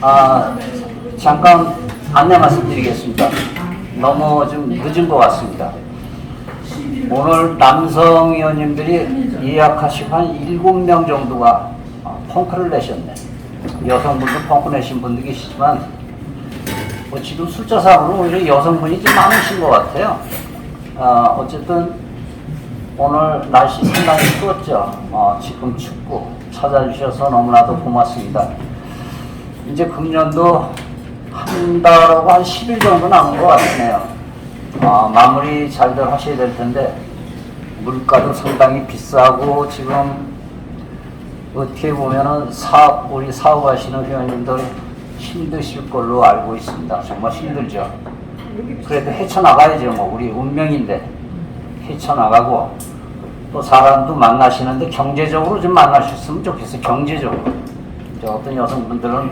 아, 잠깐 안내 말씀드리겠습니다. 너무 좀 늦은 것 같습니다. 오늘 남성 의원님들이 예약하시고 한 7명 정도가 어, 펑크를 내셨네. 여성분도 펑크 내신 분도 계시지만 뭐 지금 숫자 상으로 오히려 여성분이 좀 많으신 것 같아요. 아, 어쨌든 오늘 날씨 상당히 추웠죠. 어, 지금 춥고 찾아주셔서 너무나도 고맙습니다. 이제 금년도 한 달하고 한 10일 정도 남은 것 같네요. 아, 마무리 잘들 하셔야 될 텐데 물가도 상당히 비싸고 지금 어떻게 보면은 사업 우리 사업하시는 회원님들 힘드실 걸로 알고 있습니다. 정말 힘들죠. 그래도 헤쳐나가야죠. 뭐 우리 운명인데 헤쳐나가고 또 사람도 만나시는데 경제적으로 좀 만나셨으면 좋겠어요. 경제적으로. 이제 어떤 여성분들은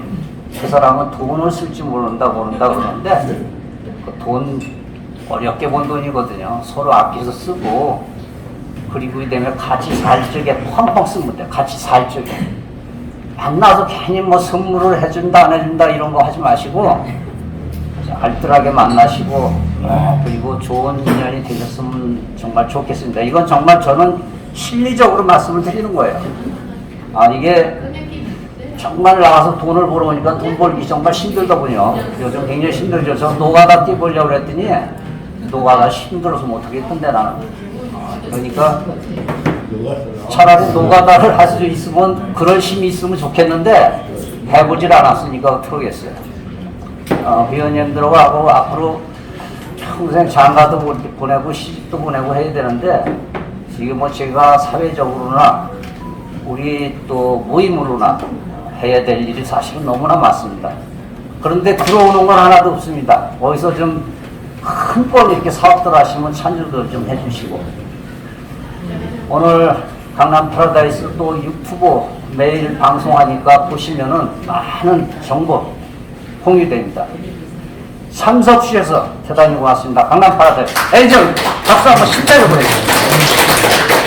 그 사람은 돈을 쓸지 모른다 모른다 그러는데 그 돈 어렵게 번 돈이거든요. 서로 아껴서 쓰고 그리고 이다음에 같이 살 적에 펑펑 쓰면 돼. 같이 살 적에 만나서 괜히 뭐 선물을 해준다 안 해준다 이런 거 하지 마시고 알뜰하게 만나시고 어, 그리고 좋은 인연이 되셨으면 정말 좋겠습니다. 이건 정말 저는 실리적으로 말씀을 드리는 거예요. 아 이게 정말 나가서 돈을 벌어오니까 돈 벌기 정말 힘들더군요. 요즘 굉장히 힘들죠. 저 노가다 뛰보려고 그랬더니 노가다 힘들어서 못하겠던데 나는. 어, 그러니까 차라리 노가다를 할 수 있으면 그런 힘이 있으면 좋겠는데 해보질 않았으니까 어떡하겠어요. 어, 위원님들하고 앞으로 평생 장가도 보- 보내고 시집도 보내고 해야 되는데 지금 뭐 제가 사회적으로나 우리 또 모임으로나 해야 될 일이 사실은 너무나 많습니다. 그런데 들어오는 건 하나도 없습니다. 어디서 좀 큰 건 이렇게 사업들 하시면 찬조도 좀 해주시고 오늘 강남 파라다이스 또 유튜브 매일 방송하니까 보시면은 많은 정보 공유됩니다. 주셔서 대단히 고맙습니다. 강남 파라다이스. 에이전 박수 한번 신나게 보내주세요.